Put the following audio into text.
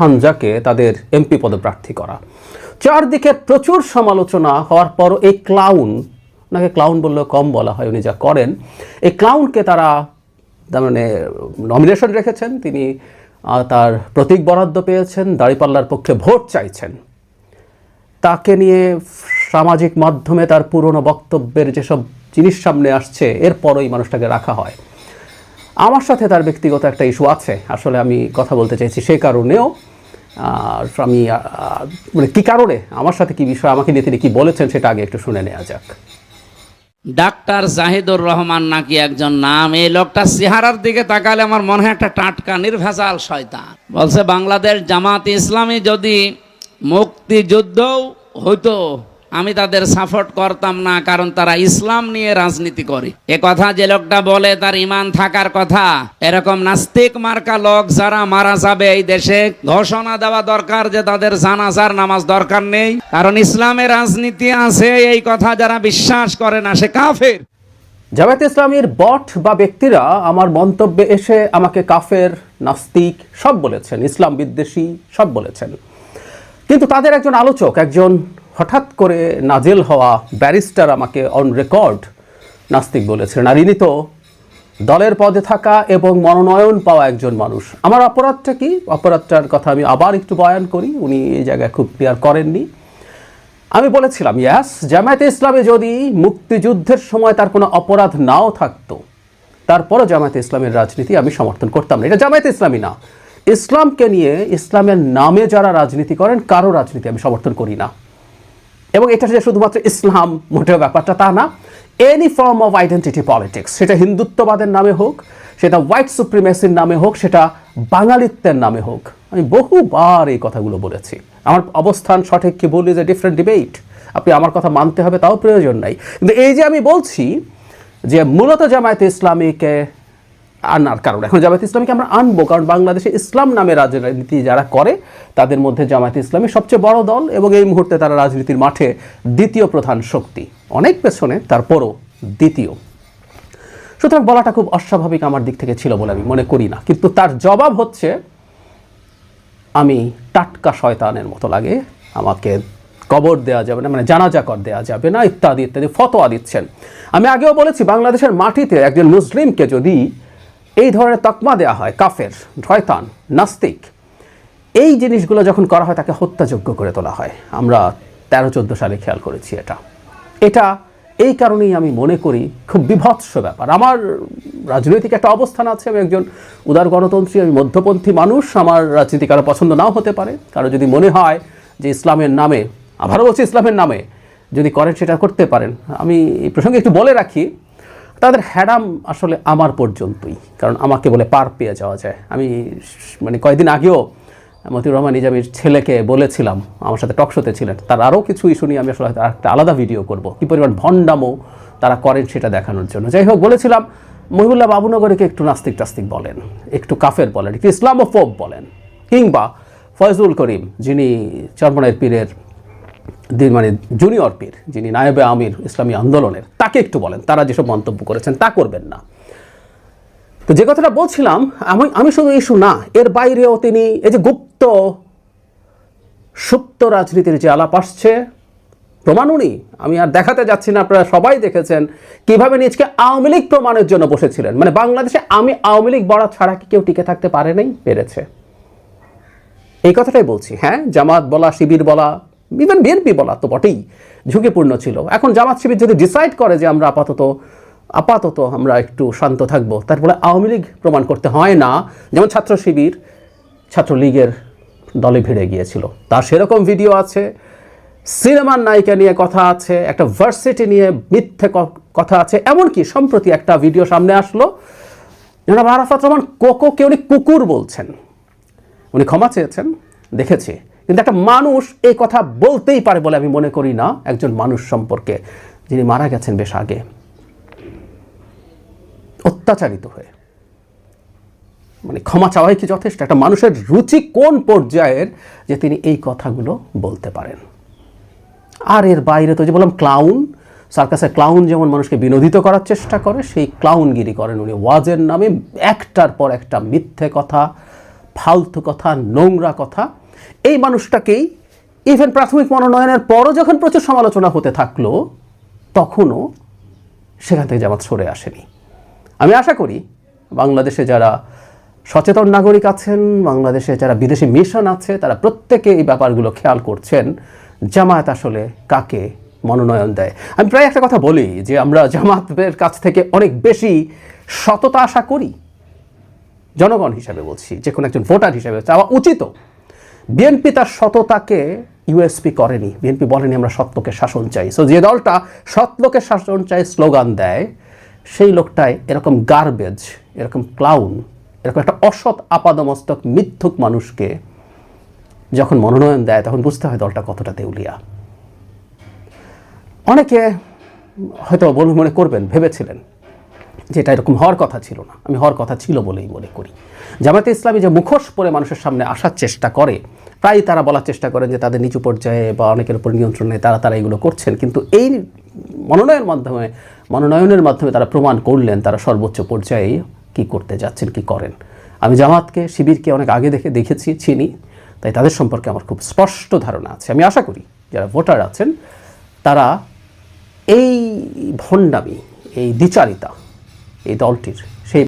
হানজাকে তাদের এমপি পদপ্রার্থী করা। চারদিকে প্রচুর সমালোচনা হওয়ার পর এই ক্লাউন ওনাকে ক্লাউন বললেও কম বলা হয়, উনি যা করেন, এই ক্লাউনকে তারা তার মানে নমিনেশন রেখেছেন, তিনি তার প্রতীক বরাদ্দ পেয়েছেন, দাঁড়িপাল্লার পক্ষে ভোট চাইছেন। তাকে নিয়ে সামাজিক মাধ্যমে তার পুরনো বক্তব্যের যেসব জিনিস সামনে আসছে এরপরও এই মানুষটাকে রাখা হয়। আমার সাথে তার ব্যক্তিগত একটা ইস্যু আছে। আসলে আমি কথা বলতে চাইছি সে কারণেও। আমি মানে কী কারণে? আমার সাথে কি বিষয়? আমাকে নিয়ে তিনি কী বলেছেন সেটা আগে একটু শুনে নেওয়া যাক। ডাক্তার জাহিদুর রহমান নাকি একজন নাম? এই লোকটা চেহারার দিকে তাকালে আমার মনে হয় একটা টাটকা, নির্ভেজাল শয়তান। বলছে, বাংলাদেশ জামাত ইসলামী যদি মুক্তিযুদ্ধও হইতো আমি তাদের সাপোর্ট করতাম না, কারণ তারা ইসলাম নিয়ে রাজনীতি করে। এ কথা যে লোকটা বলে, তার ইমান থাকার কথা। এরকম নাস্তিক মার্কা লোক যারা মারা যাবে এই দেশে, ঘোষণা দেওয়া দরকার যে তাদের জানাজার নামাজ দরকার নেই। কারণ ইসলামের রাজনীতি আছে, এই কথা যারা বিশ্বাস করে না, সে কাফের। জামায়াত ইসলামীর বট বা ব্যক্তিরা আমার মন্তব্যে এসে আমাকে কাফের, নাস্তিক সব বলেছেন, ইসলাম বিদ্বেষী সব বলেছেন। কিন্তু তাদের একজন আলোচক, একজন হঠাৎ করে নাজেল হওয়া ব্যারিস্টার আমাকে অন রেকর্ড নাস্তিক বলেছেন আর ইনি তো দলের পদে থাকা এবং মনোনয়ন পাওয়া একজন মানুষ। আমার অপরাধটা কি? অপরাধটার কথা আমি আবার একটু বয়ান করি। উনি এই জায়গায় খুব ক্লিয়ার করেননি। আমি বলেছিলাম ইয়াস জামায়াতে ইসলামে যদি মুক্তিযুদ্ধের সময় তার কোনো অপরাধ নাও থাকতো, তারপরও জামায়াতে ইসলামের রাজনীতি আমি সমর্থন করতাম না। এটা জামায়াতে ইসলামী না। ইসলামকে নিয়ে ইসলামের নামে যারা রাজনীতি করেন, কারও রাজনীতি আমি সমর্থন করি না। এবং এটা যে শুধুমাত্র ইসলাম মোটেও ব্যাপারটা তা না। Any form of identity politics সেটা হিন্দুত্ববাদের নামে হোক, সেটা হোয়াইট সুপ্রিমেসির নামে হোক, সেটা বাঙালিত্বের নামে হোক, আমি বহুবার এই কথাগুলো বলেছি। আমার অবস্থান সঠিক কি বলি যে ডিফারেন্ট ডিবেট আপনি আমার কথা মানতে হবে, তাও প্রয়োজন নাই। কিন্তু এই যে আমি বলছি যে মূলত জামায়াতে ইসলামীকে আনার কারণ এখন জামায়াত ইসলামীকে আমরা আনব, কারণ বাংলাদেশে ইসলাম নামে রাজনীতি যারা করে, তাদের মধ্যে জামায়াত ইসলামী সবচেয়ে বড় দল এবং এই মুহূর্তে তারা রাজনীতির মাঠে দ্বিতীয় প্রধান শক্তি। অনেক পেছনে, তারপরও দ্বিতীয়। সুতরাং বলাটা খুব অস্বাভাবিক আমার দিক থেকে ছিল বলে আমি মনে করি না। কিন্তু তার জবাব হচ্ছে, আমি টাটকা শয়তানের মতো লাগে, আমাকে কবর দেওয়া যাবে না মানে জানাজা কর দেওয়া যাবে না, ইত্যাদি ইত্যাদি, ফতোয়া দিচ্ছেন। আমি আগেও বলেছি, বাংলাদেশের মাটিতে একজন মুসলিমকে যদি এই ধরনের তকমা দেওয়া হয়, কাফের, শয়তান, নাস্তিক। এই জিনিসগুলো যখন করা হয়, তাকে হত্যাযোগ্য করে তোলা হয়। আমরা তেরো চোদ্দ সালে খেয়াল করেছি এটা। এটা এই কারণেই আমি মনে করি খুব বিভৎস ব্যাপার। আমার রাজনৈতিক একটা অবস্থান আছে, আমি একজন উদার গণতন্ত্রী, আমি মধ্যপন্থী মানুষ, আমার রাজনীতি কারও পছন্দ নাও হতে পারে। কারও যদি মনে হয় যে ইসলামের নামে, আবারও বলছি ইসলামের নামে, যদি করেন সেটা করতে পারেন। আমি এই প্রসঙ্গে একটু বলে রাখি তাদের হ্যাডাম আসলে আমার পর্যন্তই, কারণ আমাকে বলে পার পেয়ে যাওয়া যায়। আমি মানে কয়েকদিন আগেও মতিউর রহমান নিজামীর ছেলেকে বলেছিলাম, আমার সাথে টকশোতে ছিলেন, তার আরও কিছু ইস্যু নিয়ে আমি আসলে একটা আলাদা ভিডিও করব। কী পরিমাণ ভণ্ডামো তারা করেন সেটা দেখানোর জন্য। যাই হোক, বলেছিলাম, মহিবুল্লাহ বাবুনগরীকে একটু নাস্তিক টাস্তিক বলেন, একটু কাফের বলেন, একটু ইসলামোফোব বলেন, কিংবা ফয়জুল করিম যিনি চরমনের পীরের মানে জুনিয়র পীর, যিনি নায়েবে আমির ইসলামী আন্দোলনের, তাকে একটু বলেন, তারা যেসব মন্তব্য করেছেন, তা করবেন না। তো যে কথাটা বলছিলাম, আমি আমি শুধু ইস্যু না, এর বাইরেও তিনি এই যে গুপ্ত, সুপ্ত রাজনীতির যে আলাপ আসছে, প্রমাণ উনি, আমি আর দেখাতে যাচ্ছি না, আপনারা সবাই দেখেছেন, কীভাবে নিজকে আওয়ামী লীগ প্রমাণের জন্য বসেছিলেন। মানে বাংলাদেশে আমি আওয়ামী লীগ বড়া ছাড়া কি কেউ টিকে থাকতে পারে নাই? পেরেছে। এই কথাটাই বলছি হ্যাঁ জামাত বলা, শিবির বলা ইভেন বিএনপি বলা তো বটেই, ঝুঁকিপূর্ণ ছিল। এখন জামাত শিবির যদি ডিসাইড করে যে আমরা আপাতত আপাতত আমরা একটু শান্ত থাকব তারপরে আওয়ামী লীগ প্রমাণ করতে হয় না। যেমন ছাত্র শিবির, ছাত্রলীগের দলে ভিড়ে গিয়েছিল। তার সেরকম ভিডিও আছে, সিনেমার নায়িকা নিয়ে কথা আছে, একটা ভার্সিটি নিয়ে মিথ্যে কথা আছে, এমনকি সম্প্রতি একটা ভিডিও সামনে আসলো। জনাব আরাফাত রহমান কোকোকে উনি কুকুর বলছেন। উনি ক্ষমা চেয়েছেন, দেখেছি। কিন্তু একটা মানুষ এই কথা বলতেই পারে বলে আমি মনে করি না, একজন মানুষ সম্পর্কে, যিনি মারা গেছেন বেশ আগে। অত্যাচারিত হয়ে। মানে ক্ষমা চাওয়াই কি যথেষ্ট? একটা মানুষের রুচি কোন পর্যায়ের যে তিনি এই কথাগুলো বলতে পারেন? আর এর বাইরে তো যে বললাম ক্লাউন সার্কাসের ক্লাউন যেমন মানুষকে বিনোদিত করার চেষ্টা করে, সেই ক্লাউনগিরি করেন উনি। ওয়াজের নামে একটার পর একটা মিথ্যে কথা, ফালতু কথা, নোংরা কথা এই মানুষটাকেই ইভেন প্রাথমিক মনোনয়নের পরও যখন প্রচুর সমালোচনা হতে থাকল, তখনও সেখান থেকে জামাত সরে আসেনি। আমি আশা করি বাংলাদেশে যারা সচেতন নাগরিক আছেন, বাংলাদেশে যারা বিদেশি মিশন আছে, তারা প্রত্যেকে এই ব্যাপারগুলো খেয়াল করছেন, জামায়াত আসলে কাকে মনোনয়ন দেয়। আমি প্রায় একটা কথা বলি যে আমরা জামাতের কাছ থেকে অনেক বেশি সততা আশা করি। জনগণ হিসাবে বলছি যে কোনো একজন ভোটার হিসাবে চাওয়া উচিত বিএনপি তার সততাকে ইউএসপি করেনি। বিএনপি বলেনি আমরা সত্যকে শাসন চাই। সো যে দলটা সত্যকে শাসন চাই স্লোগান দেয়, সেই লোকটাই এরকম গার্বেজ এরকম ক্লাউন এরকম একটা অসৎ আপাদমস্তক মিথ্যুক মানুষকে যখন মনোনয়ন দেয়, তখন বুঝতে হয় দলটা কতটা দেউলিয়া। অনেকে হয়তো মনে করবেন, ভেবেছিলেন যে এটা এরকম হওয়ার কথা ছিল না। আমি হওয়ার কথা ছিল বলেই মনে করি। জামাতে ইসলামী যে মুখোশ পরে মানুষের সামনে আসার চেষ্টা করে প্রায় তারা বলার চেষ্টা করেন যে তাদের নিচু পর্যায়ে বা অনেকের উপর নিয়ন্ত্রণে তারা তারা এগুলো করছেন। কিন্তু এই মনোনয়নের মাধ্যমে মনোনয়নের মাধ্যমে তারা প্রমাণ করলেন তারা সর্বোচ্চ পর্যায়ে কি করতে যাচ্ছেন, কি করেন। আমি জামাতকে, শিবিরকে অনেক আগে দেখে দেখেছি, চিনি, তাই তাদের সম্পর্কে আমার খুব স্পষ্ট ধারণা আছে। আমি আশা করি যারা ভোটার আছেন, তারা এই ভণ্ডামি, এই দ্বিচারিতা এই দলটির। সেই